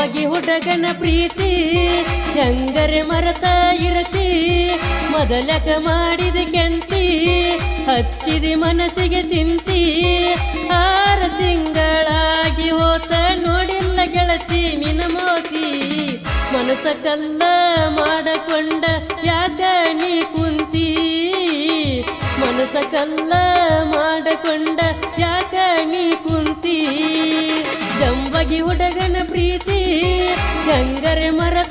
ಜಂಬಗಿ ಹುಡುಗನ ಪ್ರೀತಿ, ಹೆಂಗರೆ ಮರತ ಇರತಿ, ಮೊದಲಕ ಮಾಡಿದ ಕೆಂತಿ ಹಚ್ಚಿದಿ ಮನಸ್ಸಿಗೆ ಚಿಂತಿ, ಆರು ತಿಂಗಳಾಗಿ ಹೋತ ನೋಡಿಲ್ಲ ಗೆಳತಿ ನಿನ ಮೋತಿ. ಮನಸ ಕಲ್ಲ ಮಾಡಕೊಂಡ ಯಾಕ ನೀ ಕುಂತಿ? ಮನಸ ಕಲ್ಲ ಮಾಡಕೊಂಡ ಯಾಕ ಜಂಬಗಿ ಹುಡುಗನ ಪ್ರೀತಿ ಗಂಗರೆ ಮರತ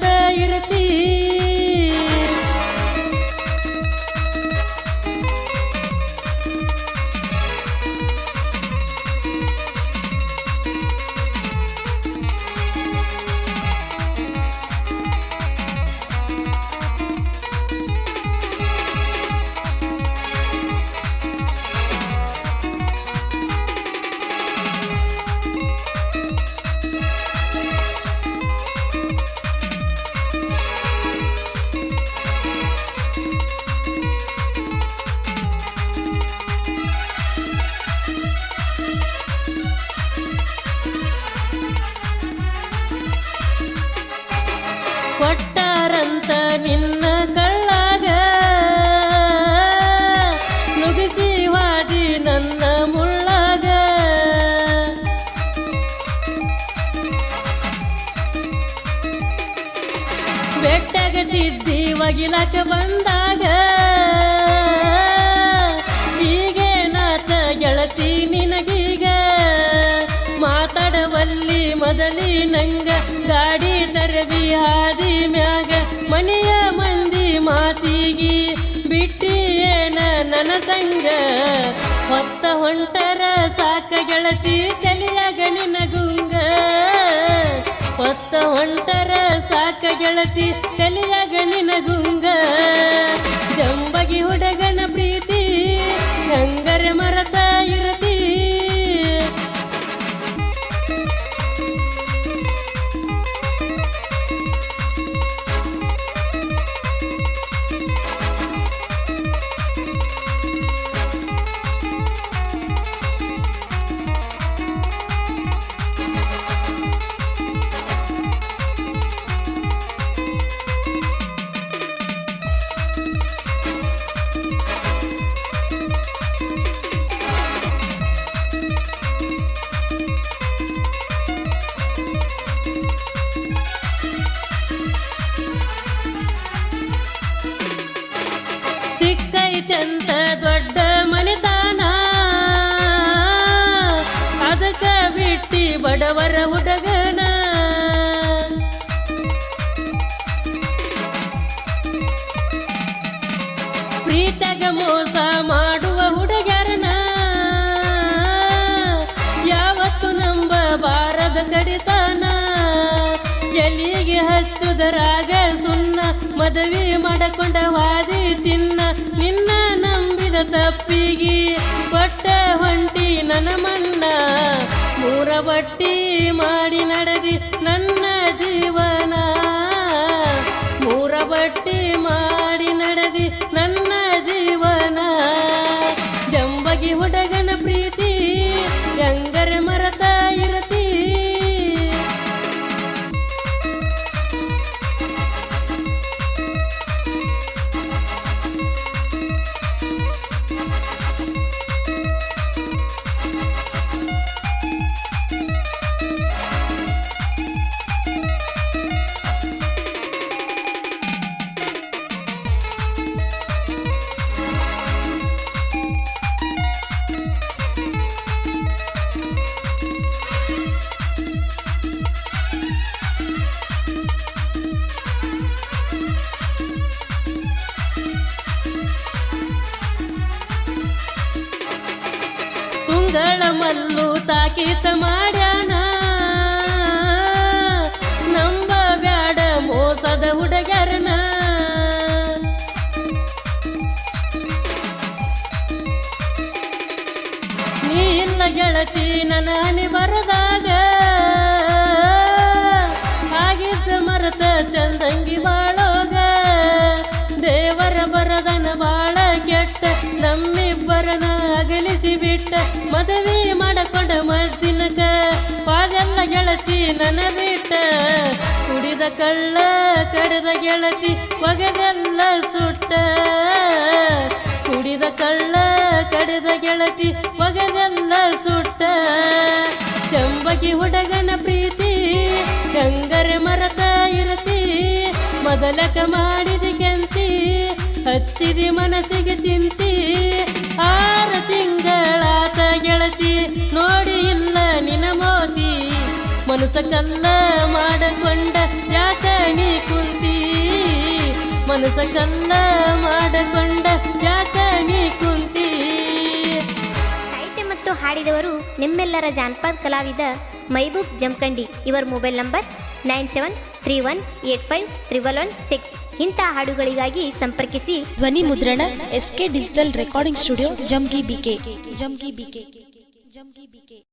ಬೆಟ್ಟಗದಿದ್ದಿ ಒಗಿಲಕ ಬಂದಾಗ? ಈಗೇನಾತ ಗೆಳತಿ ನಿನಗೀಗ? ಮಾತಾಡವಲ್ಲಿ ಮೊದಲಿ ನಂಗ ಗಾಡಿ ತರಬಿ ಹಾದಿ ಮ್ಯಾಗ ಮನೆಯ ಮಂದಿ ಮಾತಿಗಿ ಬಿಟ್ಟಿ ಏನ ನನ್ನ ಸಂಗ ಹೊತ್ತ ಹೊಂಟರ ಸಾಕ ಗೆಳತಿ ತಲಿಯಾಗ ನಿನಗುಂಗ? ಹೊತ್ತ ಹೊಂಟರ ಗೆಳತಿ ತಲಿಯಾಗ ನಿನಗುಂಗ ಜಂಬಗಿ ಹುಡುಗನ ಪ್ರೀತಿ ಗಂಗರ ಮರತ ಬಡವರ ಹುಡುಗನ. ಪ್ರೀತಗ ಮೋಸ ಮಾಡುವ ಹುಡುಗರನ. ಯಾವತ್ತು ನಂಬಬಾರದ ಕಡಿತಾನ. ಎಲ್ಲಿಗೆ ಹಚ್ಚುದರಾಗ ಸುಣ್ಣ ಮದುವೆ ಮಾಡಕೊಂಡ ವಾದಿ ಚಿನ್ನ ನಿನ್ನ ನಂಬಿದ ತಪ್ಪಿಗೆ ಪಟ್ಟ ಹೊಂಟಿ ನನ್ನ ಮನ್ನ ಮೂರ ಬಟ್ಟಿ ಮಾಡಿ ನಡೆದಿ ನನ್ನ ಜೀವನ. ಮೂರ ಬಟ್ಟಿ ತುಂಗಳ ಮಲ್ಲು ತಾಕೀತ ಮಾಡ್ಯಾನ. ನಂಬ ಬ್ಯಾಡ ಮೋಸದ ಹುಡುಗರನ ನೀ ಇಲ್ಲ ಗೆಳತಿ ನನ್ನ ಹನಿ ಗೆಳತಿ ನನ ಬಿಟ್ಟ ಕಳ್ಳ, ಕಡದ ಗೆಳತಿ ಒಗದೆಲ್ಲ ಸುಟ್ಟ. ಕುಡಿದ ಕಳ್ಳ, ಕಡದ ಗೆಳತಿ ಒಗದೆಲ್ಲ ಸುಟ್ಟ. ಚಂಬಗಿ ಹುಡುಗನ ಪ್ರೀತಿ ಗಂಗರೆ ಮರತ ಇರತಿ. ಮೊದಲಕ ಮಾಡಿದ ಕೆಂತಿ, ಹಚ್ಚಿದಿ ಮನಸ್ಸಿಗೆ ಚಿಂತಿ ಆರು ತಿಂಗಳಾತ ಗೆಳತಿ, ನೋಡಿ ಇಲ್ಲ ನಿನ ಮೋತಿ. ಮನಸ ಕಲ್ಲ ಮಾಡಕೊಂಡ ಯಾಕಣಿ ಕುಂತಿ? ಮನಸ ಕಲ್ಲ ಮಾಡಕೊಂಡ ಯಾಕಣಿ ಕುಂತಿ? ಸಾಹಿತ್ಯ ಮತ್ತು ಹಾಡಿದವರು ನಿಮ್ಮೆಲ್ಲರ ಜಾನಪದ ಕಲಾವಿದ ಮೈಬೂಬ್ ಜಮಖಂಡಿ ಇವರ mobile number nine seven three one eight five triple one six. ಇಂಥ ಹಾಡುಗಳಿಗಾಗಿ ಸಂಪರ್ಕಿಸಿ. ಧ್ವನಿ ಮುದ್ರಣ S K digital recording studio Jamgi BK. Jamgi BK. Jamgi BK.